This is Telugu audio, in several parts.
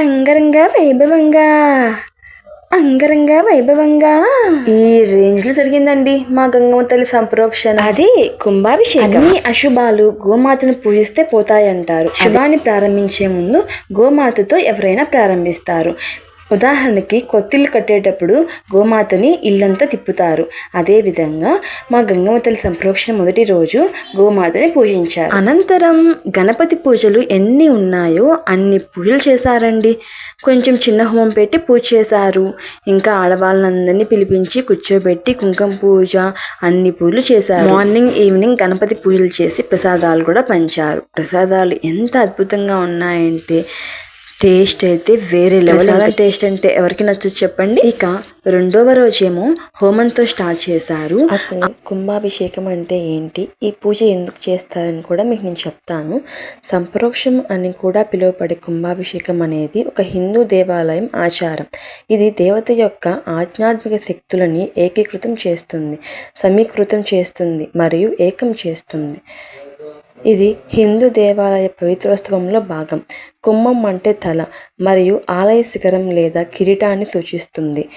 అంగరంగ వైభవంగా. అంగరంగ వైభవంగా. ఈ రేంజ్లో జరిగిందండి మా గంగమ్మ తల్లి సంప్రోక్షణ. అది కుంభాభిషేకం. అన్ని అశుభాలు గోమాతను పూజిస్తే పోతాయంటారు. శుభాన్ని ప్రారంభించే ముందు గోమాతతో ఎవరైనా ప్రారంభిస్తారు. ఉదాహరణకి కొత్తిల్లు కట్టేటప్పుడు గోమాతని ఇల్లంతా తిప్పుతారు. అదేవిధంగా మా గంగమ్మ తల్లి సంప్రోక్షణ మొదటి రోజు గోమాతని పూజించారు. అనంతరం గణపతి పూజలు ఎన్ని ఉన్నాయో అన్ని పూజలు చేశారండి. కొంచెం చిన్న హోమం పెట్టి పూజ చేశారు. ఇంకా ఆడవాళ్ళందరినీ పిలిపించి కూర్చోబెట్టి కుంకుమ పూజ అన్ని పూజలు చేశారు. మార్నింగ్ ఈవినింగ్ గణపతి పూజలు చేసి ప్రసాదాలు కూడా పంచారు. ప్రసాదాలు ఎంత అద్భుతంగా ఉన్నాయంటే టేస్ట్ అయితే వేరే లెవెల్ టేస్ట్ అంటే ఎవరికి నచ్చదు చెప్పండి. ఇక రెండవ రోజేమో హోమంతో స్టార్ట్ చేశారు. అసలు కుంభాభిషేకం అంటే ఏంటి? ఈ పూజ ఎందుకు చేస్తారని కూడా మీకు నేను చెప్తాను. సంప్రోక్షం అని కూడా పిలువబడే కుంభాభిషేకం అనేది ఒక హిందూ దేవాలయం ఆచారం. ఇది దేవత యొక్క ఆధ్యాత్మిక శక్తులని ఏకీకృతం చేస్తుంది సమీకృతం చేస్తుంది మరియు ఏకం చేస్తుంది. ఇది హిందూ దేవాలయ పవిత్రోత్సవంలో భాగం. కుంభం అంటే తల మరియు ఆలయ శిఖరం లేదా కిరీటాన్ని సూచిస్తుంది.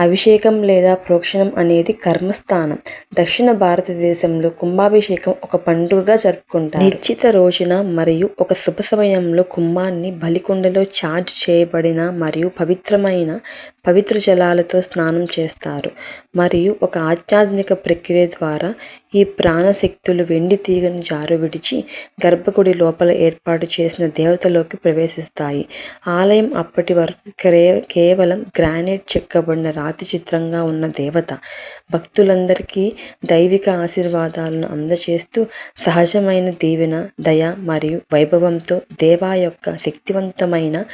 అభిషేకం లేదా ప్రోక్షణం అనేది కర్మస్థానం. దక్షిణ భారతదేశంలో కుంభాభిషేకం ఒక పండుగగా జరుపుకుంటారు. నిశ్చిత రోజున మరియు ఒక శుభ సమయంలో కుంభాన్ని బలికొండలో ఛార్జ్ చేయబడిన మరియు పవిత్రమైన పవిత్ర జలాలతో స్నానం చేస్తారు. మరియు ఒక ఆధ్యాత్మిక ప్రక్రియ ద్వారా ఈ ప్రాణశక్తులు వెండి తీగను జారు విడిచి గర్భగుడి లోపల ఏర్పాటు చేసిన దేవతలోకి ప్రవేశిస్తాయి. ఆలయం అప్పటి వరకు కేవలం గ్రానైట్ చెక్కబడిన రాతి చిత్రంగా ఉన్న దేవత. భక్తులందరికీ దైవిక ఆశీర్వాదాలను అందచేస్తూ సహజమైన దీవెన దయ మరియు వైభవంతో దేవా యొక్క శక్తివంతమైన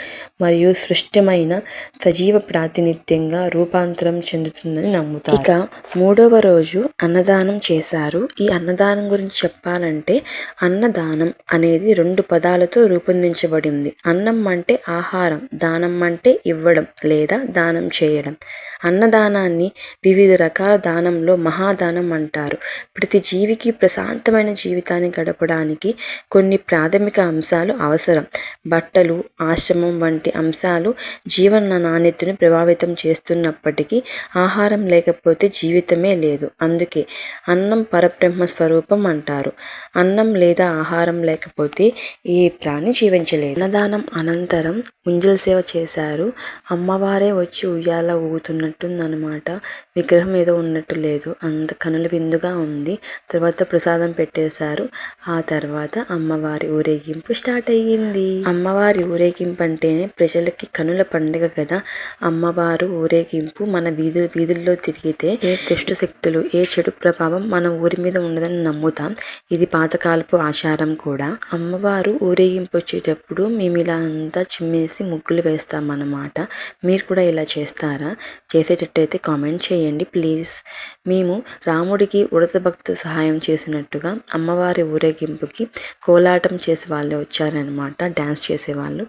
మరియు సృష్టమైన సజీవ ప్రాతినిధ్యంగా రూపాంతరం చెందుతుందని నమ్ముతారు. ఇక మూడవ రోజు అన్నదానం చేశారు. ఈ అన్నదానం గురించి చెప్పాలంటే అన్నదానం అనేది రెండు పదాలతో రూపొందించబడింది. అన్నం అంటే ఆహారం దానం అంటే ఇవ్వడం లేదా దానం చేయడం. అన్నదానాన్ని వివిధ రకాల దానంలో మహాదానం అంటారు. ప్రతి జీవికి ప్రశాంతమైన జీవితాన్ని గడపడానికి కొన్ని ప్రాథమిక అంశాలు అవసరం. బట్టలు ఆశ్రమం వంటి అంశాలు జీవన నాణ్యతను ప్రభావితం చేస్తున్నప్పటికీ ఆహారం లేకపోతే జీవితమే లేదు. అందుకే అన్నం పరబ్రహ్మ స్వరూపం అంటారు. అన్నం లేదా ఆహారం లేకపోతే ఏ ప్రాణి జీవించలేదు. అన్నదానం అనంతరం ఉంజల సేవ చేశారు. అమ్మవారే వచ్చి ఉయ్యాల ఊగుతున్నట్టుందనమాట విగ్రహం ఏదో ఉన్నట్టు లేదు. అంత కనుల విందుగా ఉంది. తర్వాత ప్రసాదం పెట్టేశారు. ఆ తర్వాత అమ్మవారి ఊరేగింపు స్టార్ట్ అయ్యింది. అమ్మవారి ఊరేగింపు అంటేనే ప్రజలకి కనుల పండుగ కదా. అమ్మ అమ్మవారు ఊరేగింపు మన వీధి వీధుల్లో తిరిగితే ఏ దుష్ట శక్తులు ఏ చెడు ప్రభావం మన ఊరి మీద ఉండదని నమ్ముతాం. ఇది పాతకాలపు ఆచారం కూడా. అమ్మవారు ఊరేగింపు వచ్చేటప్పుడు మేము ఇలా అంతా చిమ్మేసి ముగ్గులు వేస్తాం అన్నమాట మీరు కూడా ఇలా చేస్తారా? చేసేటట్టయితే కామెంట్ చేయండి ప్లీజ్. మేము రాముడికి ఉడత భక్తు సహాయం చేసినట్టుగా అమ్మవారి ఊరేగింపుకి కోలాటం చేసే వాళ్ళే వచ్చారనమాట డ్యాన్స్ చేసేవాళ్ళు.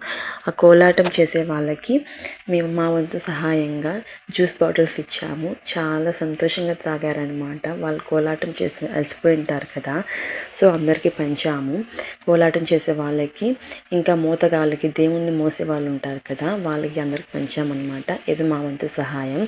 ఆ కోలాటం చేసే వాళ్ళకి మేము మా వంతు సహాయంగా జ్యూస్ బాటిల్స్ ఇచ్చాము. చాలా సంతోషంగా తాగారనమాట వాళ్ళు కోలాటం చేసి అలసిపోయి ఉంటారు కదా. సో అందరికీ పంచాము. కోలాటం చేసే వాళ్ళకి ఇంకా మోతగాళ్ళకి దేవుణ్ణి మోసే వాళ్ళు ఉంటారు కదా. వాళ్ళకి అందరికి పంచామన్నమాట. ఇది మా వంతు సహాయం.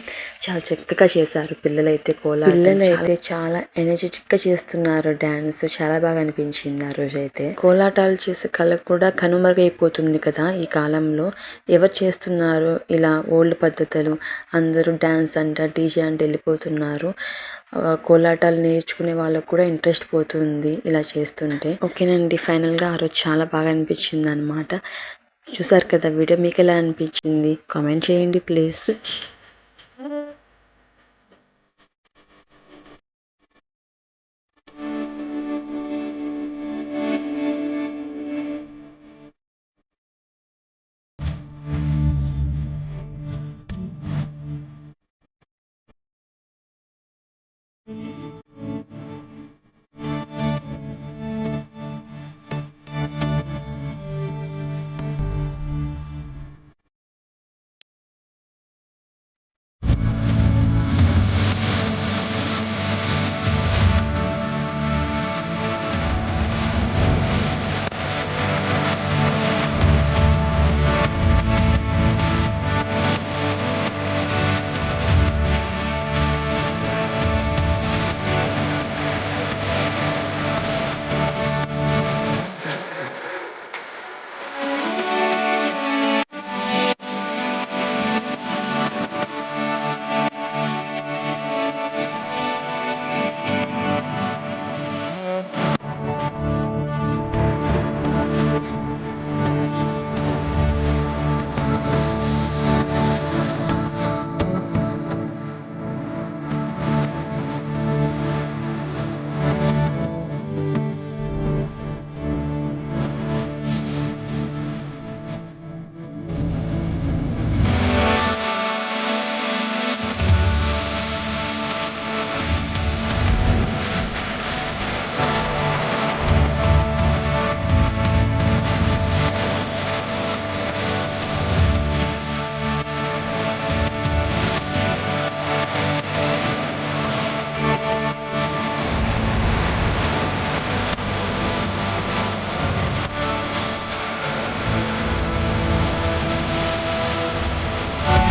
చాలా చక్కగా చేశారు. పిల్లలైతే కోలా పిల్లలైతే చాలా ఎనర్జెటిక్గా చేస్తున్నారు డ్యాన్స్ చాలా బాగా అనిపించింది ఆ రోజు అయితే కోలాటాలు చేసే కళ కూడా కనుమరుగైపోతుంది కదా ఈ కాలంలో. ఎవరు చేస్తున్నారు? ఇలా ఓల్డ్ పద్ధతులు అందరూ డ్యాన్స్ అంట డీజే అంటే వెళ్ళిపోతున్నారు. కోలాటాలు నేర్చుకునే వాళ్ళకు కూడా ఇంట్రెస్ట్ పోతుంది ఇలా చేస్తుంటే. ఓకేనండి ఫైనల్గా ఆ రోజు చాలా బాగా అనిపించింది అనమాట చూసారు కదా వీడియో మీకు ఎలా అనిపించింది? కామెంట్ చేయండి ప్లీజ్.